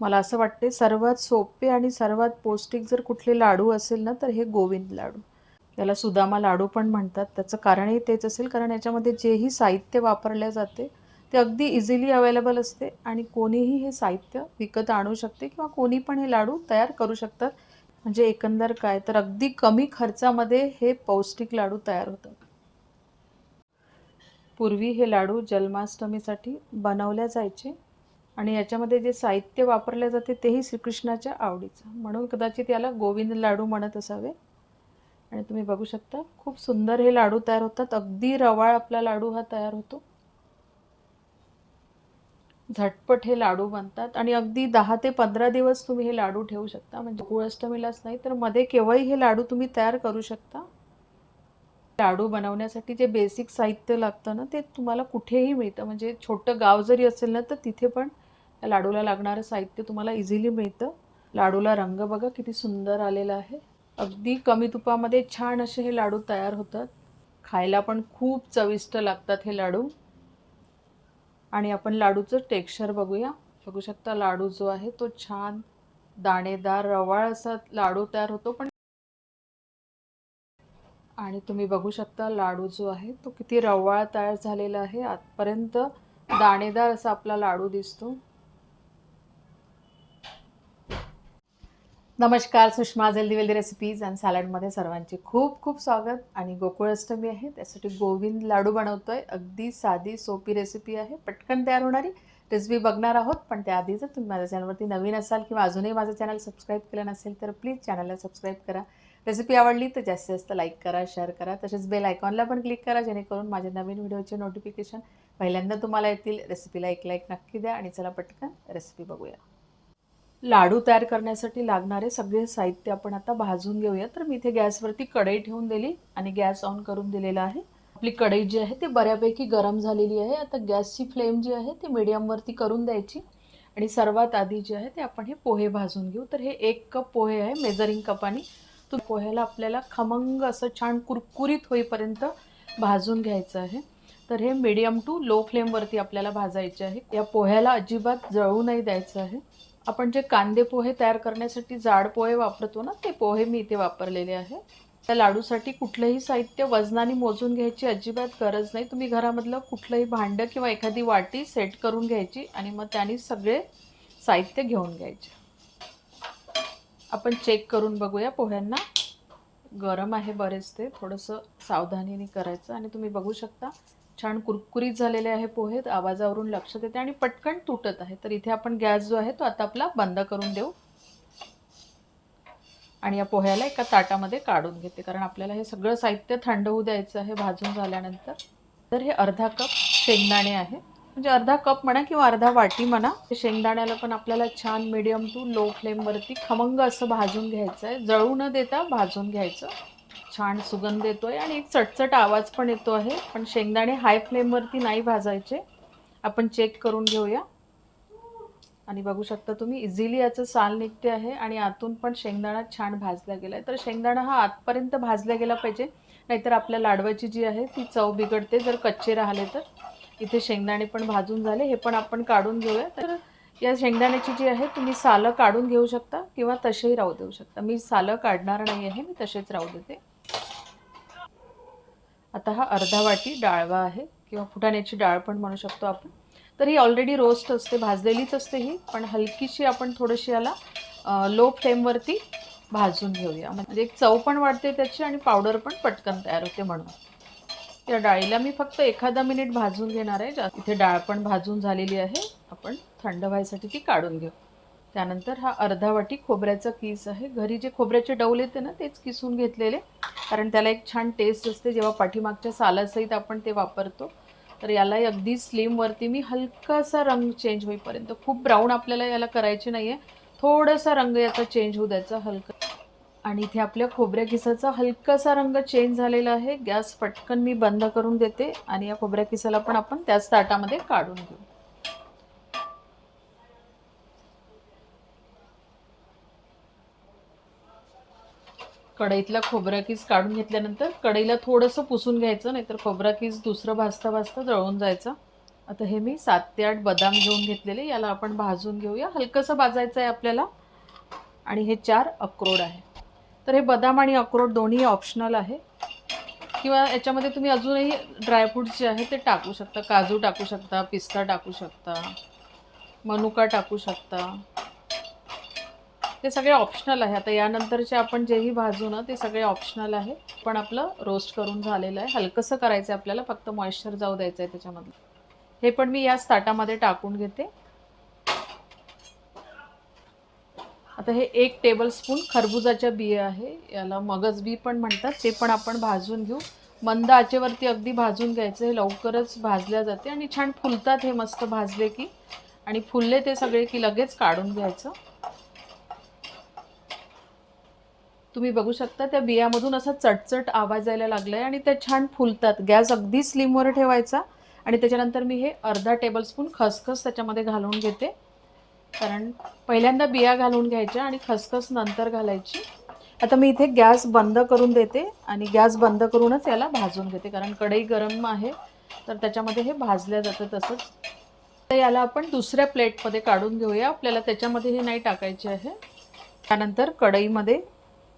मला असं वाटते सर्वात सोपे आणि सर्वात पौष्टिक जर कुठले लाडू असेल ना तर हे गोविंद लाडू. याला सुदामा लाडू पण म्हणतात. त्याचं कारणही तेच असेल कारण याच्यामध्ये जेही साहित्य वापरले जाते ते अगदी इझिली अवेलेबल असते आणि कोणीही हे साहित्य विकत आणू शकते किंवा कोणी पण हे लाडू तयार करू शकतात. म्हणजे एकंदर काय तर अगदी कमी खर्चामध्ये हे पौष्टिक लाडू तयार होतात. पूर्वी हे लाडू जन्माष्टमीसाठी बनवल्या जायचे. आणि याच्यामध्ये जे साहित्य वापरले जाते तेही श्रीकृष्णाच्या आवडीचं. म्हणून कदाचित याला गोविंद लाडू म्हणत असावे. आणि तुम्ही बघू शकता खूप सुंदर हे लाडू तयार होतात. अगदी रवाळ आपला लाडू हा तयार होतो. झटपट हे लाडू बनतात. आणि अगदी दहा ते पंधरा दिवस तुम्ही हे लाडू ठेवू शकता. म्हणजे गोकुळाष्टमीलाच नाही तर मध्ये केव्हाही हे लाडू तुम्ही तयार करू शकता. लाडू बनवण्यासाठी जे बेसिक साहित्य लागतं ना ते तुम्हाला कुठेही मिळतं. म्हणजे छोटं गाव जरी असेल ना तर तिथे पण या लाडूला लागणारं साहित्य तुम्हाला इझिली मिळतं. लाडूला रंग बघा किती सुंदर आलेला आहे. अगदी कमी तुपामध्ये छान असे हे लाडू तयार होतात. खायला पण खूप चविष्ट लागतात हे लाडू. आणि आपण लाडूचं टेक्स्चर बघूया. बघू शकता लाडू जो आहे तो छान दाणेदार रवाळ असा लाडू तयार होतो. पण आणि तुम्ही बघू शकता लाडू जो आहे तो किती रवाळ तयार झालेला आहे. आतपर्यंत दाणेदार असा आपला लाडू दिसतो. नमस्कार Sushma healthy wealthy recipes and सॅलडमध्ये सर्वांचे खूप खूप स्वागत. आणि गोकुळाष्टमी आहे त्यासाठी गोविंद लाडू बनवतो आहे अगदी साधी सोपी रेसिपी आहे. पटकन तयार होणारी रेसिपी बघणार आहोत. पण त्याआधी जर तुम्ही माझ्या चॅनलवरती नवीन असाल किंवा अजूनही माझं चॅनल सबस्क्राईब केलं नसेल तर प्लीज चॅनलला सबस्क्राईब करा. रेसिपी आवडली तर जास्तीत जास्त लाईक करा शेअर करा. तसेच बेल आयकॉनला पण क्लिक करा जेणेकरून माझ्या नवीन व्हिडिओचे नोटिफिकेशन पहिल्यांदा तुम्हाला येतील. रेसिपीला एक लाईक नक्की द्या. आणि चला पटकन रेसिपी बघूया. लाडू तयार करण्यासाठी लागणारे सगळे साहित्य आपण आता भाजून घेऊया. तर मी इथे गॅसवरती कढई ठेवून दिली आणि गॅस ऑन करून दिलेला आहे. आपली कढई जी आहे ती बऱ्यापैकी गरम झालेली आहे. आता गॅसची फ्लेम जी आहे ती मिडियमवरती करून द्यायची. आणि सर्वात आधी जे आहे ते आपण हे पोहे भाजून घेऊ. तर हे एक कप पोहे आहे मेजरिंग कपाने तो पोह्याला आपल्याला खमंग असं छान कुरकुरीत होईपर्यंत भाजून घ्यायचं आहे. तर हे मीडियम टू लो फ्लेमवरती आपल्याला भाजायचे आहे. या पोह्याला अजिबात जळू नाही द्यायचं आहे. आपण जे कांदे पोहे तयार करण्यासाठी जाड पोहे वापरतो ना ते पोहे मी इथे वापरलेले आहे. त्या लाडूसाठी कुठलंही साहित्य वजनाने मोजून घ्यायची अजिबात गरज नाही. तुम्ही घरामधलं कुठलंही भांडं किंवा एखादी वाटी सेट करून घ्यायची आणि मग त्याने सगळे साहित्य घेऊन घ्यायचे. आपण चेक करून बघूया पोह्यांना. गरम आहे बरेच ते थोडंसं सावधानीने करायचं आणि तुम्ही बघू शकता. छान कुरकुरीत झालेले आहे पोहे आवाजावरून लक्षात येते आणि पटकन तुटत आहे. तर इथे आपण गॅस जो आहे तो आता आपला बंद करून देऊ. आणि या पोह्याला एका ताटामध्ये काढून घेते कारण आपल्याला हे सगळं साहित्य थंड होऊ द्यायचं आहे भाजून झाल्यानंतर. तर हे अर्धा कप शेंगदाणे आहे. म्हणजे अर्धा कप म्हणा किंवा अर्धा वाटी म्हणा शेंगदाण्याला पण आपल्याला छान मिडियम टू लो फ्लेमवरती खमंग असं भाजून घ्यायचं आहे. जळू न देता भाजून घ्यायचं. छान सुगंध येतोय आणि एक चटचट आवाज पण येतो आहे. पण शेंगदाणे हाय फ्लेमवरती नाही भाजायचे. आपण चेक करून घेऊया. आणि बघू शकता तुम्ही इझिली याचं साल निघते आहे आणि आतून पण शेंगदाणा छान भाजला गेला आहे तर शेंगदाणा हा आतपर्यंत भाजला गेला पाहिजे. नाहीतर आपल्या लाडवाची जी आहे ती चव बिघडते जर कच्चे राहिले तर. इथे शेंगदाणे पण भाजून झाले हे पण आपण काढून घेऊया. तर या शेंगदाण्याची जी आहे तुम्ही सालं काढून घेऊ शकता किंवा तसेही राहू देऊ शकता. मी सालं काढणार नाही आहे मी तसेच राहू देते. आता हा अर्धा वाटी डाळवा आहे किंवा फुटाण्याची डाळ पण म्हणू शकतो आपण. तर ही ऑलरेडी रोस्ट असते भाजलेलीच असते ही पण हलकीशी आपण थोडीशी याला लो फ्लेमवरती भाजून घेऊया. म्हणजे एक चव पण वाढते त्याची आणि पावडर पण पटकन तयार होते म्हणून. या डाळीला मी फक्त एखादा मिनिट भाजून घेणार आहे. इथे डाळ पण भाजून झालेली आहे. आपण थंड व्हायसाठी ती काढून घेऊ. त्यानंतर हा अर्धा वाटी खोबऱ्याचा किस आहे. घरी जे खोबऱ्याचे डौल येते ना तेच किसून घेतलेले. कारण त्याला एक छान टेस्ट असते. जेव्हा पाठीमागच्या सालासहित आपण ते वापरतो तर याला अगदी स्लिमवरती मी हलकासा रंग चेंज होईपर्यंत. खूप ब्राऊन आपल्याला याला करायचे नाही आहे थोडासा रंग याचा चेंज होऊ द्यायचा हलका. आणि इथे आपल्या खोबऱ्या किसाचा हलकासा रंग चेंज झालेला आहे. गॅस पटकन मी बंद करून देते आणि या खोबऱ्या किसाला पण आपण त्याच ताटामध्ये काढून घेऊ. कढईतला खोबरा किस काढून घेतल्यानंतर कढईला थोडंसं पुसून घ्यायचं नाहीतर खोबरा किस दुसरं भाजता भाजता जळून जायचं. आता हे मी सात ते आठ बदाम घेऊन घेतलेले याला आपण भाजून घेऊया. हलकंसं भाजायचं आहे आपल्याला. आणि हे चार अक्रोड आहे. तर हे बदाम आणि अक्रोड दोन्ही ऑप्शनल आहे. किंवा याच्यामध्ये तुम्ही अजूनही ड्रायफ्रूट्स जे आहे ते टाकू शकता. काजू टाकू शकता पिस्ता टाकू शकता मनुका टाकू शकता. ते सगळे ऑप्शनल आहे. आता यानंतरचे आपण जेही भाजू ना ते सगळे ऑप्शनल आहे. पण आपलं रोस्ट करून झालेलं आहे. हलकंसं करायचं आहे आपल्याला फक्त मॉइश्चर जाऊ द्यायचं आहे त्याच्यामधलं. हे पण मी याच ताटामध्ये टाकून घेते. आता हे एक टेबलस्पून खरबुजाच्या बिया आहे. याला मगज बी पण म्हणतात. ते पण आपण भाजून घेऊ. मंद आचेवरती अगदी भाजून घ्यायचं. हे लवकरच भाजल्या जाते. आणि छान फुलतात हे मस्त भाजले की. आणि फुलले ते सगळे की लगेच काढून घ्यायचं. तुम्ही बघू शकता त्या बियामधून असा चटचट आवाज यायला लागलाय आणि त्या छान फुलतात. गॅस अगदी स्लिमवर ठेवायचा आणि त्याच्यानंतर मी हे अर्धा टेबलस्पून खसखस त्याच्यामध्ये घालून घेते. कारण पहिल्यांदा बिया घालून घ्यायच्या आणि खसखस नंतर घालायची. आता मी इथे गॅस बंद करून देते आणि गॅस बंद करूनच याला भाजून घेते. कारण कढई गरम आहे तर त्याच्यामध्ये हे भाजल्या जातं तसंच. तर याला आपण दुसऱ्या प्लेटमध्ये काढून घेऊया. आपल्याला त्याच्यामध्ये हे नाही टाकायचे आहे. त्यानंतर कढईमध्ये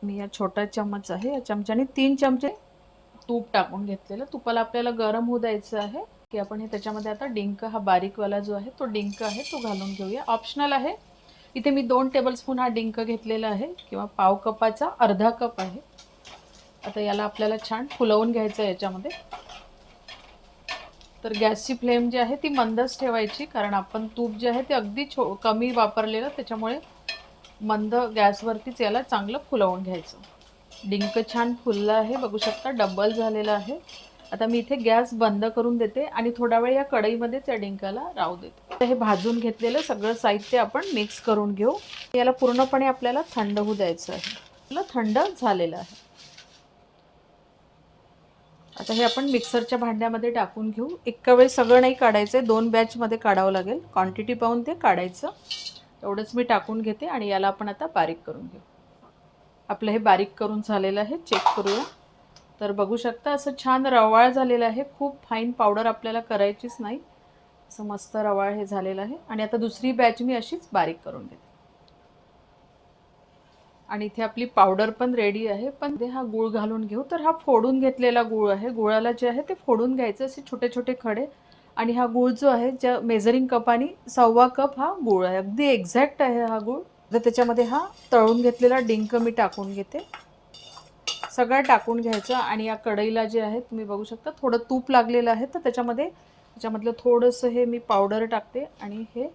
मी या छोटा चमच आहे या चमच्याने तीन चमचे तूप टाकून घेतलेलं. तुपाला आपल्याला गरम होऊ द्यायचं आहे की आपण हे त्याच्यामध्ये आता डिंक हा बारीकवाला जो आहे तो डिंक आहे तो घालून घेऊया. ऑप्शनल आहे. इथे मी दोन टेबलस्पून हा डिंक घेतलेला आहे किंवा पाव कपाचा अर्धा कप आहे. आता याला आपल्याला छान फुलवून घ्यायचं आहे याच्यामध्ये. तर गॅसची फ्लेम जी आहे ती मंदच ठेवायची कारण आपण तूप जे आहे ते अगदी छो कमी वापरलेलं त्याच्यामुळे मंद गॅसवरतीच याला चांगलं फुलवून घ्यायचं. डिंक छान फुललं आहे बघू शकता डबल झालेलं आहे. आता मी इथे गॅस बंद करून देते आणि थोडा वेळ या कढईमध्येच या डिंकाला राहू देते. तर हे भाजून घेतलेलं सगळं साहित्य आपण मिक्स करून घेऊ. याला पूर्णपणे आपल्याला थंड होऊ द्यायचं आहे. आपलं थंड झालेलं आहे. आता हे आपण मिक्सरच्या भांड्यामध्ये टाकून घेऊ. एका वेळ सगळं नाही काढायचं आहे दोन बॅचमध्ये काढावं लागेल. क्वांटिटी पाहून ते काढायचं. एवढंच मी टाकून घेते आणि याला आपण आता बारीक करून घेऊ. आपलं हे बारीक करून झालेलं आहे चेक करूया. तर बघू शकता असं छान रवाळ झालेलं आहे. खूप फाईन पावडर आपल्याला करायचीच नाही. असं मस्त रवाळ हे झालेलं आहे. आणि आता दुसरी बॅच मी अशीच बारीक करून घेते. आणि इथे आपली पावडर पण रेडी आहे. पण ते हा गूळ घालून घेऊ. तर हा फोडून घेतलेला गूळ आहे. गुळाला जे आहे ते फोडून घ्यायचं. असे छोटे छोटे खडे. आणि हा गूळ जो आहे ज्या मेजरिंग कपाने सव्वा कप हा गूळ आहे. अगदी एक्झॅक्ट आहे हा गूळ. तर त्याच्यामध्ये हा तळून घेतलेला डिंक मी टाकून घेते. सगळं टाकून घ्यायचं आणि या कढईला जे आहे तुम्ही बघू शकता थोडं तूप लागलेलं आहे. तर त्याच्यामध्ये त्याच्यामधलं थोडंसं हे मी पावडर टाकते आणि हे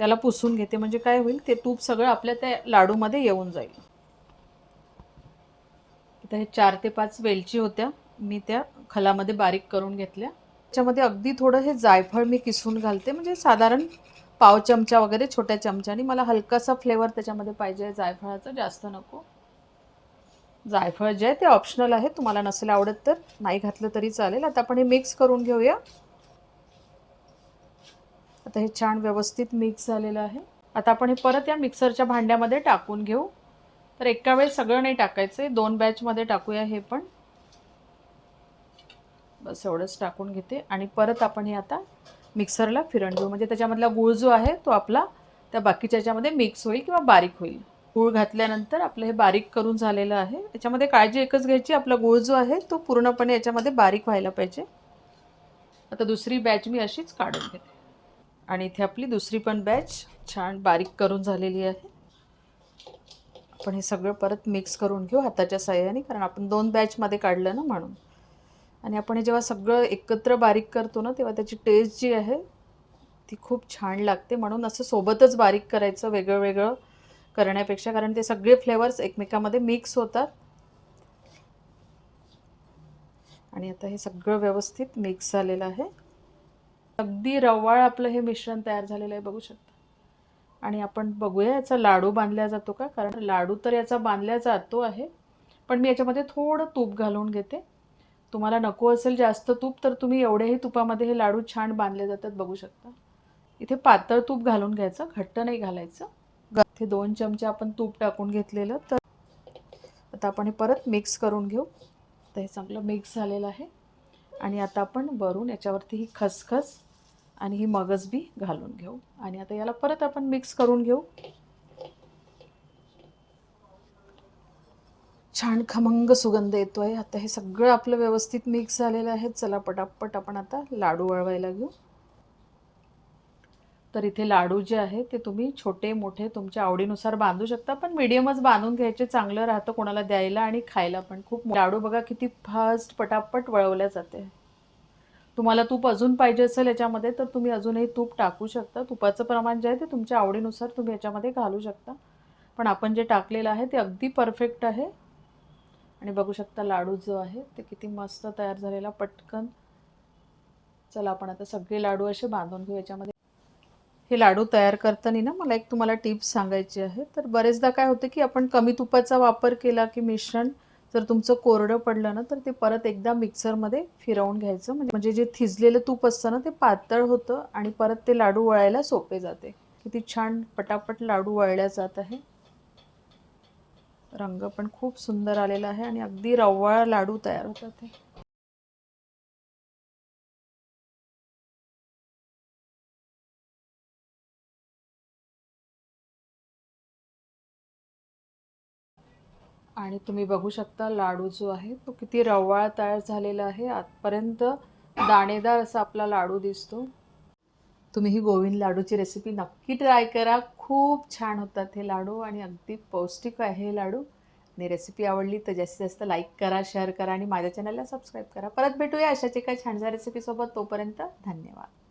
त्याला पुसून घेते. म्हणजे काय होईल ते तूप सगळं आपल्या त्या लाडूमध्ये येऊन जाईल. तर हे चार ते पाच वेलची होत्या. मी त्या खलामध्ये बारीक करून घेतल्या. त्याच्यामध्ये अगदी थोडं हे जायफळ मी किसून घालते. म्हणजे साधारण पाव चमचा वगैरे छोट्या चमच्याने मला हलकासा फ्लेवर त्याच्यामध्ये पाहिजे जायफळाचा. जास्त नको. जायफळ जे आहे ते ऑप्शनल आहे. तुम्हाला नसेल आवडत तर नाही घातलं तरी चालेल. आता आपण हे मिक्स करून घेऊया. आता हे छान व्यवस्थित मिक्स झालेलं आहे. आता आपण हे परत या मिक्सरच्या भांड्यामध्ये टाकून घेऊ. तर एका वेळेस सगळं नाही टाकायचं आहे दोन बॅचमध्ये टाकूया हे पण. बस एवढंच टाकून घेते. आणि परत आपण हे आता मिक्सरला फिरण घेऊ. म्हणजे त्याच्यामधला गूळ जो आहे तो आपला त्या बाकीच्या याच्यामध्ये मिक्स होईल किंवा बारीक होईल. गूळ घातल्यानंतर आपलं हे बारीक करून झालेलं आहे. याच्यामध्ये काळजी एकच घ्यायची. आपला गूळ जो आहे तो पूर्णपणे याच्यामध्ये बारीक व्हायला पाहिजे. आता दुसरी बॅच मी अशीच काढून घेते. आणि इथे आपली दुसरी पण बॅच छान बारीक करून झालेली आहे. आपण हे सगळं परत मिक्स करून घेऊ हाताच्या साह्याने कारण आपण दोन बॅचमध्ये काढलं ना म्हणून. आणि आपण हे जेव्हा सगळं एकत्र बारीक करतो ना तेव्हा त्याची टेस्ट जी आहे ती खूप छान लागते. म्हणून असं सोबतच बारीक करायचं वेगळं वेगळं करण्यापेक्षा कारण ते सगळे फ्लेवर्स एकमेकामध्ये मिक्स होतात. आणि आता हे सगळं व्यवस्थित मिक्स झालेलं आहे. अगदी रवाळ आपलं हे मिश्रण तयार झालेलं आहे बघू शकता. आणि आपण बघूया याचा लाडू बांधला जातो का? कारण लाडू तर याचा बांधला जातो आहे पण मी याच्यामध्ये थोडं तूप घालून घेते. तुम्हाला नको असेल जास्त तूप तर तुम्ही एवढ्याही तुपामध्ये हे लाडू छान बांधले जातात बघू शकता. इथे पातळ तूप घालून घ्यायचं घट्ट नाही घालायचं. इथे दोन चमचे आपण तूप टाकून घेतलेलं तर आता आपण हे परत मिक्स करून घेऊ. तर हे चांगलं मिक्स झालेलं आहे. आणि आता आपण वरून याच्यावरती ही खसखस आणि ही मगजबी घालून घेऊ. आणि आता याला परत आपण मिक्स करून घेऊ. छान खमंग सुगंध येतो आहे आता हे सगळं आपलं व्यवस्थित मिक्स झालेलं आहे. चला पटापट आपण आता लाडू वळवायला घेऊ. तर इथे लाडू जे आहे ते तुम्ही छोटे मोठे तुमच्या आवडीनुसार बांधू शकता. पण मीडियमच बांधून घ्यायचे चांगलं राहतं कोणाला द्यायला आणि खायला पण. खूप लाडू बघा किती फास्ट पटापट वळवल्या जाते. तुम्हाला तूप अजून पाहिजे असेल याच्यामध्ये तर तुम्ही अजूनही तूप टाकू शकता. तुपाचं प्रमाण जे आहे ते तुमच्या आवडीनुसार तुम्ही याच्यामध्ये घालू शकता. पण आपण जे टाकलेलं आहे ते अगदी परफेक्ट आहे. आणि बघू शकता लाडू जो आहे ते किती मस्त तयार झालेला पटकन. चला आपण आता सगळे लाडू असे बांधून घेऊ याच्यामध्ये. हे लाडू तयार करताना ना मला एक तुम्हाला टिप्स सांगायची आहे. तर बरेचदा काय होतं की आपण कमी तुपाचा वापर केला की मिश्रण जर तुमचं कोरडं पडलं ना तर ते परत एकदा मिक्सरमध्ये फिरवून घ्यायचं. म्हणजे म्हणजे जे थिजलेलं तूप असतं ना ते पातळ होतं आणि परत ते लाडू वळायला सोपे जाते. किती छान पटापट लाडू वळल्या जात आहे. रंग पण खूप सुंदर आलेला आहे आणि अगदी रवाळ लाडू तयार होतात ते. आणि तुम्ही बघू शकता लाडू जो आहे तो किती रवाळ तयार झालेला आहे. आतपर्यंत दाणेदार असा आपला लाडू दिसतो. तुम्ही ही गोविंद लाडूची रेसिपी नक्की ट्राय करा. खूप छान होतात हे लाडू आणि अगदी पौष्टिक आहे हे लाडू. आणि रेसिपी आवडली तर जास्तीत जास्त लाईक करा शेअर करा आणि माझ्या चॅनलला सबस्क्राईब करा. परत भेटूया अशाच एका छानशा रेसिपीसोबत तोपर्यंत धन्यवाद.